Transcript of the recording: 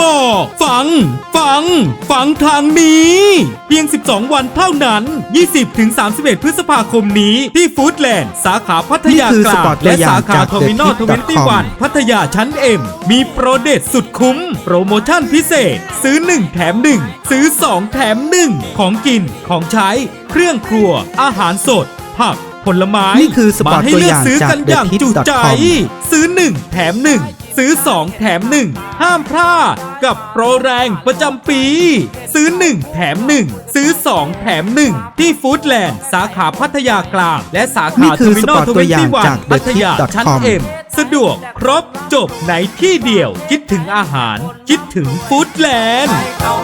บอก ฟัง ฟัง ฟังทางนี้ เพียง 12 วันเท่านั้น 20-31 พฤษภาคมนี้ที่ฟู้ดแลนด์ สาขาพัทยานี่คือกลาสปอร์ตงและตัวอย่าสางขาจากเทอร์มินอล The Tip 21พัทยาชั้นเอ็ม มีโปรเดตสุดคุ้ม โปรโมชั่นพิเศษ ซื้อ 1 แถม 1 ซื้อ 2 แถม 1 ของกินของใช้ เครื่องครัว อาหารสด ผักผลไม้นี่คือสปอร์ตมาให้ตัวเลือกย่างซื้อจากกันอย่าง TheTip.com จุใจซื้อ1แถม1 ซื้อ 2 แถม 1 ห้ามพลาดกับโปรแรงประจำปี ซื้อ 1 แถม 1 ซื้อ 2 แถม 1 ที่ฟู้ดแลนด์สาขาพัทยากลาง และสานี่ขาคืเทออร์มินอลสปอร์ตตัวอย่างจาก21พัทยา TheTip.com ชั้นเอ็มสะดวกครบจบในที่เดียว คิดถึงอาหาร คิดถึงฟู้ดแลนด์เข้ามา